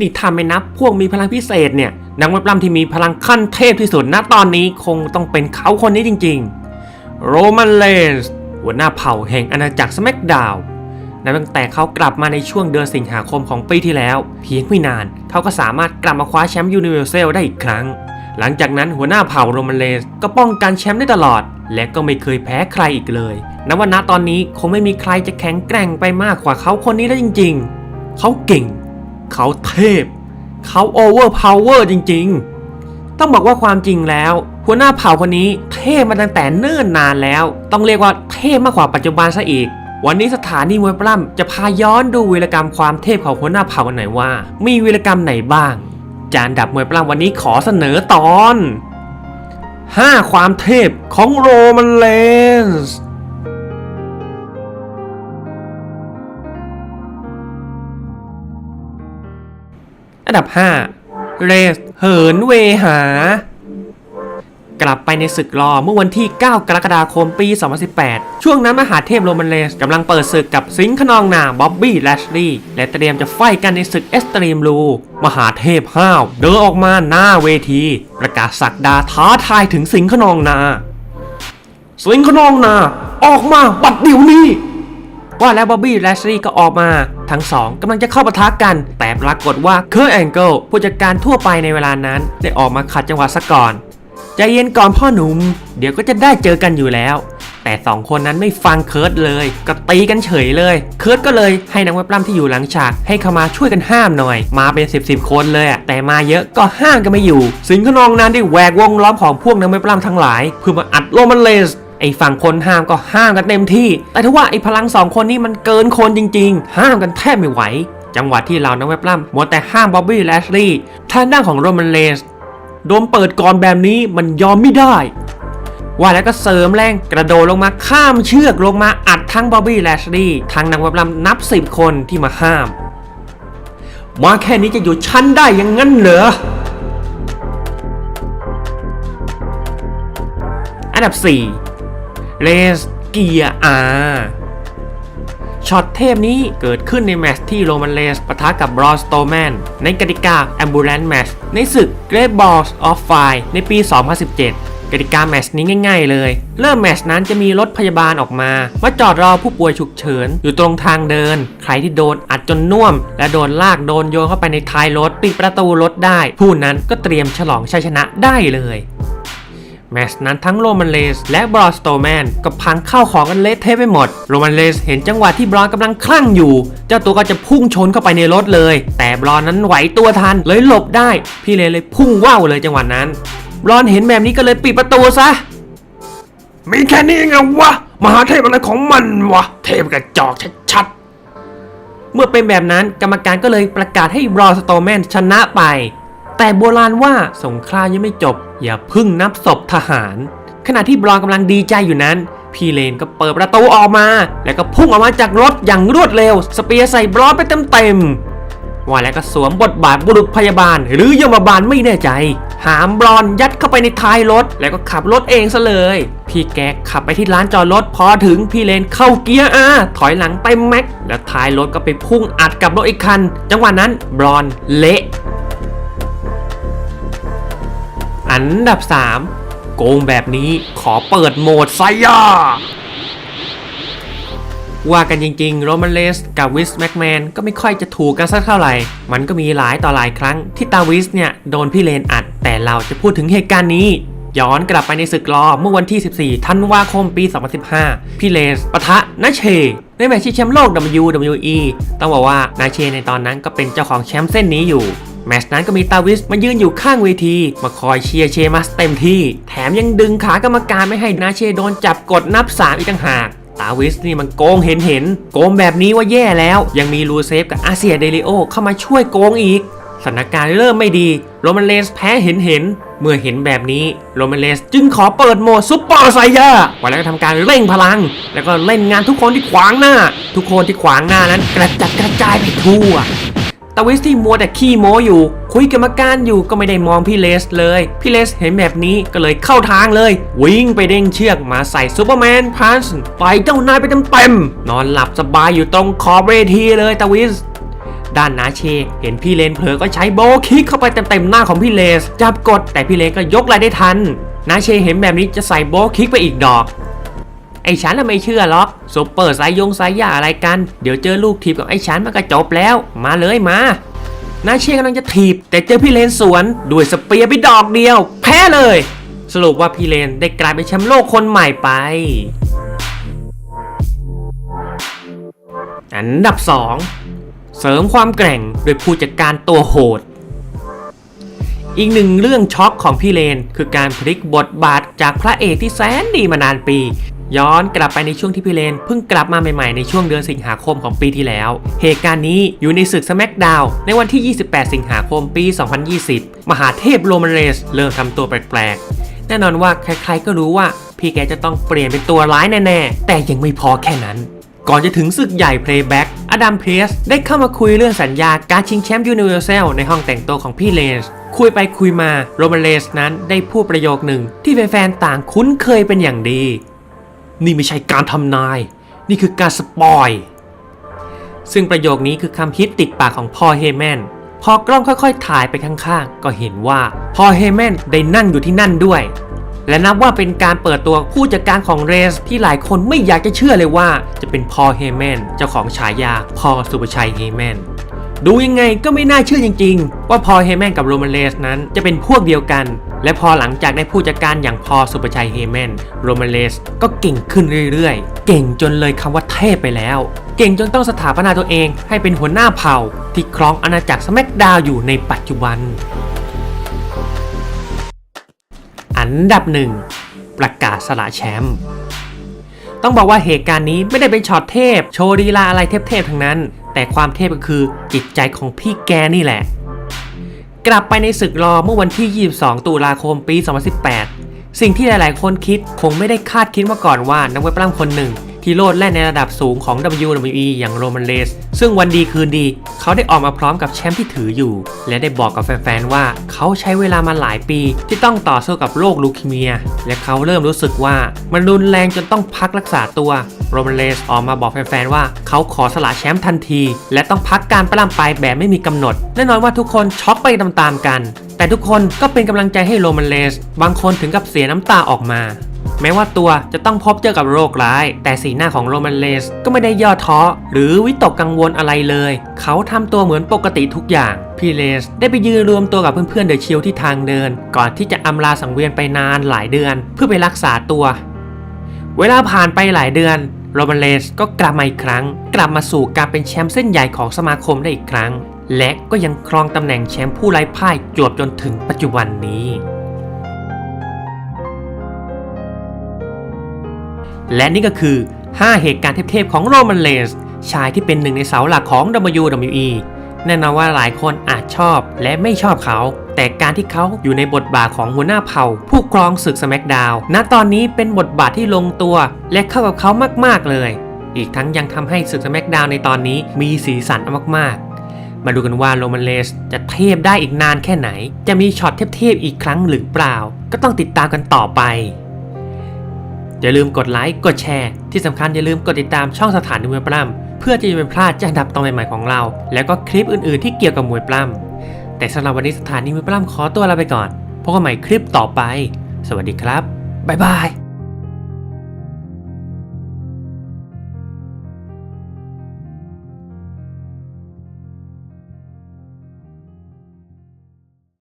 นี่ถ้าไม่นับพวกมีพลังพิเศษเนี่ยนักมวยปล้ำที่มีพลังขั้นเทพที่สุดณตอนนี้คงต้องเป็นเขาคนนี้จริงๆ โรมันเลนส์หัวหน้าเผ่าแห่งอาณาจักรสแมกดาวนับตั้งแต่เขากลับมาในช่วงเดือนสิงหาคมของปีที่แล้ว เพียงไม่นาน เขาก็สามารถกลับมาคว้าแชมป์ยูนิเวอร์แซลได้อีกครั้ง หลังจากนั้นหัวหน้าเผ่าโรมันเลนส์ก็ป้องกันแชมป์ได้ตลอด และก็ไม่เคยแพ้ใครอีกเลยนับว่าณตอนนี้คงไม่มีใครจะแข็งแกร่งไปมากกว่าเขาคนนี้แล้วจริง ๆ เขาเก่ง เขาเทพ เขาโอเวอร์พาวเวอร์จริงๆ ต้องบอกว่าความจริงแล้ว หัวหน้าเผ่าคนนี้เทพมาตั้งแต่เนิ่นนานแล้ว ต้องเรียกว่าเทพมากกว่าปัจจุบันซะอีก วันนี้สถานีมวยปล้ำจะพาย้อนดูวีรกรรมความเทพของหัวหน้าเผ่ากันหน่อยว่า มีวีรกรรมไหนบ้าง จานดับมวยปล้ำวันนี้ขอเสนอตอน 5 ความเทพของโรมันเลนส์ ดับ 5 เรสเหินเวหา กลับไปในศึกรอเมื่อวันที่ 9 กรกฎาคมปี 2018 ช่วงนั้นมหาเทพโรมันเลสกำลังเปิดศึกกับสิงห์ขนองนาบ๊อบบี้แลชลีย์และเตรียมจะไฟกันในศึกเอสตรีมลูมหาเทพห้าวเดินออกมาหน้าเวที ประกาศสักดาท้าทายถึงสิงห์ขนองนา สิงห์ขนองนา ออกมาบัดเดี๋ยวนี้ ว่าแล้วบ๊อบบี้และแลชลีย์ก็ออกมา ทั้งสองกำลังจะเข้าปะทะกัน แต่ปรากฏว่าเคิร์แองเกิลผู้จัดการทั่วไปในเวลานั้น ได้ออกมาขัดจังหวะซะก่อนใจเย็นก่อนพ่อหนุ่มเดี๋ยวก็จะได้เจอกันอยู่แล้ว แต่สองคนนั้นไม่ฟังเคิร์ดเลย ก็ตีกันเฉยเลย เคิร์ดก็เลยให้นักมวยปล้ำที่อยู่หลังฉาก ให้เข้ามาช่วยกันห้ามหน่อย มาเป็น 10บสคนเลยอะแต่มาเยอะก็ห้ามกันไม่อยู่ สิงห์ขนองนั้นได้แหวกวงล้อมของพวกนักมวยปล้ำทั้งหลาย เพื่อมาอัดโรมันเลส ไอ้ฝั่งคนห้ามก็ห้ามกันเต็มที่ แต่ถ้าว่าไอ้พลังสองคนนี้มันเกินคนจริง ๆ ห้ามกันแทบไม่ไหว จังหวะที่เรานักเว็บปล้ำมัวแต่ห้ามบ๊อบบี้แลชลีย์ทางด้านของโรมันเลสโดนเปิดก่อนแบบนี้มันยอมไม่ได้ ว่าแล้วก็เสริมแรงกระโดดลงมาข้ามเชือกลงมาอัดทั้งบ๊อบบี้แลชลีย์ทั้งนักเว็บปล้ำนับสิบคนที่มาห้าม มาแค่นี้จะอยู่ชั้นได้ยังงั้นเหรออันดับ 4 เรสเกียอาช็อตเทพนี้เกิดขึ้นในแมตช์ที่โรมันเลสปะทะกับบรอสโตแมนในกติกา Ambulance Match ในศึก Great Balls of Fire ในปี 2017 กติกาแมชนี้ง่าย ๆ เลย เริ่มแมชนั้นจะมีรถพยาบาลออกมามาจอดรอผู้ป่วยฉุกเฉิน อยู่ตรงทางเดิน ใครที่โดนอัดจนน่วม และโดนลากโดนโยนเข้าไปในท้ายรถปิดประตูรถได้ ผู้นั้นก็เตรียมฉลองชัยชนะได้เลย แมตช์นั้นทั้งโรมันเลสและบรอนสโตแมนก็พังเข้าของกันเละเทะไปหมด โรมันเลสเห็นจังหวะที่บรอนกำลังคลั่งอยู่ เจ้าตัวก็จะพุ่งชนเข้าไปในรถเลย แต่บรอนนั้นไหวตัวทันเลยหลบได้ พี่เลนเลยพุ่งว่าวเลยจังหวะนั้น บรอนเห็นแบบนี้ก็เลยปิดประตูซะมีแค่นี้ไงวะมหาเทพอะไรของมันวะเทพกระจอกชัดเมื่อเป็นแบบนั้นกรรมการก็เลยประกาศให้บรอนสโตแมนชนะไป แต่โบราณว่าสงครามยังไม่จบ อย่าพึ่งนับศพทหาร ขณะที่บรอนกำลังดีใจอยู่นั้น พี่เลนก็เปิดประตูออกมา แล้วก็พุ่งออกมาจากรถอย่างรวดเร็ว สเปียร์ใส่บรอนไปเต็มๆว่าแล้วก็สวมบทบาทบุรุษพยาบาล หรือยมบาลไม่แน่ใจ หามบรอนยัดเข้าไปในท้ายรถ แล้วก็ขับรถเองซะเลย พี่แกขับไปที่ร้านจอดรถพอถึงพี่เลนเข้าเกียร์อาถอยหลังเต็มแม็กแล้วท้ายรถก็ไปพุ่งอัดกับรถอีกคัน จังหวะนั้นบรอนเละ อันดับ 3 โกงแบบนี้ขอเปิดโหมดไซยาว่ากันจริงๆโรมันเลสกับวิสแม็กแมนก็ไม่ค่อยจะถูกกันสักเท่าไหร่ มันก็มีหลายต่อหลายครั้งที่ตาวิสเนี่ยโดนพี่เลนอัด แต่เราจะพูดถึงเหตุการณ์นี้ย้อนกลับไปในศึกรอเมื่อวันที่ 14 ธันวาคมปี 2015 พี่เลสปะทะนาเช ในแมตช์ชิงแชมป์โลก WWE ต้องบอกว่านาเชในตอนนั้นก็เป็นเจ้าของแชมป์เส้นนี้อยู่ แมตช์นั้นก็มีตาวิสมายืนอยู่ข้างเวที มาคอยเชียร์เชมัสเต็มที่ แถมยังดึงขากรรมการไม่ให้นาเชโดนจับกดนับ3อีกต่างหากตาวิสนี่มันโกงเห็นเห็นโกงแบบนี้ว่าแย่แล้ว ยังมีลูเซฟกับอาเซียเดลิโอเข้ามาช่วยโกงอีกสถานการณ์เริ่มไม่ดีโรมันเลสแพ้เห็นเห็น เมื่อเห็นแบบนี้โรมันเลสจึงขอเปิดโหมดซุปเปอร์ไซยาวันแล้วก็ทำการเร่งพลัง แล้วก็เล่นงานทุกคนที่ขวางหน้า ทุกคนที่ขวางหน้านั้นกระจัดกระจายไปทั่ว ตาวิสที่มัวแต่ขี้โม้อยู่ คุยกับกรรมการอยู่ก็ไม่ได้มองพี่เลสเลย พี่เลสเห็นแบบนี้ก็เลยเข้าทางเลย วิ่งไปเด้งเชือกมาใส่ซูเปอร์แมนพันส์ต่อยเจ้านายไปเต็มๆนอนหลับสบายอยู่ตรงขอบเวทีเลยตาวิสด้านนาเช เห็นพี่เลนเผลอก็ใช้โบว์คิกเข้าไปเต็มๆหน้าของพี่เลส จับกดแต่พี่เลนก็ยกไหลได้ทันนาเชเห็นแบบนี้จะใส่โบว์คิกไปอีกดอก ไอ้ฉันน่ะไม่เชื่อหรอกซุปเปอร์สายยงสายยาอะไรกัน เดี๋ยวเจอลูกทีบกับไอ้ฉันมันก็จบแล้ว มาเลยมานาเชกำลังจะถีบ แต่เจอพี่เลนสวนด้วยสเปียร์ไปดอกเดียว แพ้เลย สรุปว่าพี่เลนได้กลายเป็นแชมป์โลกคนใหม่ไป อันดับ 2 เสริมความแกร่งโดยผู้จัดการตัวโหด อีกหนึ่งเรื่องช็อกของพี่เลน คือการพลิกบทบาทจากพระเอกที่แสนดีมานานปี ย้อนกลับไปในช่วงที่พี่เลนเพิ่งกลับมาใหม่ๆในช่วงเดือนสิงหาคมของปีที่แล้ว เหตุการณ์นี้อยู่ในศึกสแมกดาวในวันที่ 28 สิงหาคมปี 2020 มหาเทพโรมันเรสเริ่มทำตัวแปลกๆ แน่นอนว่าใครๆก็รู้ว่าพี่แกจะต้องเปลี่ยนเป็นตัวร้ายแน่ๆ แต่ยังไม่พอแค่นั้น ก่อนจะถึงศึกใหญ่ Playback อดัมเพรสได้เข้ามาคุยเรื่องสัญญาการชิงแชมป์ยูนิเวอร์แซลในห้องแต่งตัวของพี่เลนส์คุยไปคุยมาโรมันเลสนั้นได้พูดประโยคหนึ่งที่แฟนๆต่างคุ้นเคยเป็นอย่างดี นี่ไม่ใช่การทำนาย นี่คือการสปอย ซึ่งประโยคนี้คือคำฮิตติดปากของพ่อเฮแมน พอกล้องค่อยๆ ถ่ายไปข้างๆ ก็เห็นว่าพ่อเฮแมนได้นั่งอยู่ที่นั่นด้วย และนับว่าเป็นการเปิดตัวผู้จัดการของเรสที่หลายคนไม่อยากจะเชื่อเลยว่า จะเป็นพอเฮแมนเจ้าของฉายาพอสุภชัยเฮแมน ดูยังไงก็ไม่น่าเชื่อจริง ๆ ว่าพอเฮแมนกับโรมันเลสนั้นจะเป็นพวกเดียวกัน และพอหลังจากได้ผู้จัดการอย่างพอสุภชัยเฮแมนโรมันเลสก็เก่งขึ้นเรื่อยๆ เก่งจนเลยคำว่าเทพไปแล้ว เก่งจนต้องสถาปนาตัวเองให้เป็นหัวหน้าเผ่า ที่ครองอาณาจักรสแมกดาวอยู่ในปัจจุบัน อันดับหนึ่งประกาศสละแชมป์ต้องบอกว่าเหตุการณ์นี้ไม่ได้เป็นช็อตเทพ โชว์ลีลาอะไรเทพๆทั้งนั้น แต่ความเทพก็คือจิตใจของพี่แกนี่แหละ กลับไปในศึกรอเมื่อวันที่ 22 ตุลาคมปี 2018 สิ่งที่หลาย ๆ คนคิดคงไม่ได้คาดคิดมาก่อนว่านักเวยปล้ำคนหนึ่ง ที่โลดแล่นในระดับสูงของ WWE อย่างโรมันเ e สซึ่งวันดีคืนดี เขาได้ออกมาพร้อมกับแชมป์ที่ถืออยู่ และได้บอกกับแฟนๆว่าเขาใช้เวลามาหลายปี ที่ต้องต่อสู้กับโรคลูคีเมีย และเขาเริ่มรู้สึกว่ามันรุนแรงจนต้องพักรักษาตัวโรมันเ e สออกมาบอกแฟนๆว่าเขาขอสละแชมป์ทันที และต้องพักการประล้ำไปแบบไม่มีกำหนด แน่นอนว่าทุกคนช็อกไปตามๆกัน แต่ทุกคนก็เป็นกำลังใจให้โรมันเลสบางคนถึงกับเสียน้ำตาออกมา แม้ว่าตัวจะต้องพบเจอกับโรคร้าย แต่สีหน้าของโรมันเลสก็ไม่ได้ย่อท้อหรือวิตกกังวลอะไรเลย เขาทำตัวเหมือนปกติทุกอย่าง พี่เลสได้ไปยืนรวมตัวกับเพื่อนๆเดอะชิลที่ทางเดิน ก่อนที่จะอำลาสังเวียนไปนานหลายเดือน เพื่อไปรักษาตัว เวลาผ่านไปหลายเดือนโรมันเลสก็กลับมาอีกครั้ง กลับมาสู่การเป็นแชมป์เส้นใหญ่ของสมาคมได้อีกครั้ง และก็ยังครองตำแหน่งแชมป์ผู้ไร้พ่ายจวบจนถึงปัจจุบันนี้ และนี่ก็คือ 5 เหตุการณ์เทพๆของโรมันเลสชายที่เป็นหนึ่งในเสาหลักของ WWE แน่นอนว่าหลายคนอาจชอบและไม่ชอบเขา แต่การที่เขาอยู่ในบทบาทของหัวหน้าเผ่า ผู้ครองศึกสแมกดาวณตอนนี้เป็นบทบาทที่ลงตัว และเข้ากับเขามากๆเลย อีกทั้งยังทำให้ศึกสแมกดาวในตอนนี้มีสีสันมากๆ มาดูกันว่าโรมันเลสจะเทพได้อีกนานแค่ไหน จะมีช็อตเทพๆอีกครั้งหรือเปล่า ก็ต้องติดตามกันต่อไป อย่าลืมกดไลค์กดแชร์ ที่สำคัญอย่าลืมกดติดตามช่องสถานีมวยปล้ำเพื่อที่จะไม่พลาดจันดับตอนใหม่ๆของเรา แล้วก็คลิปอื่นๆที่เกี่ยวกับมวยปล้ำแต่สำหรับวันนี้สถานีมวยปล้ำขอตัวลาไปก่อนพบกันใหม่คลิปต่อไป สวัสดีครับบ๊ายบาย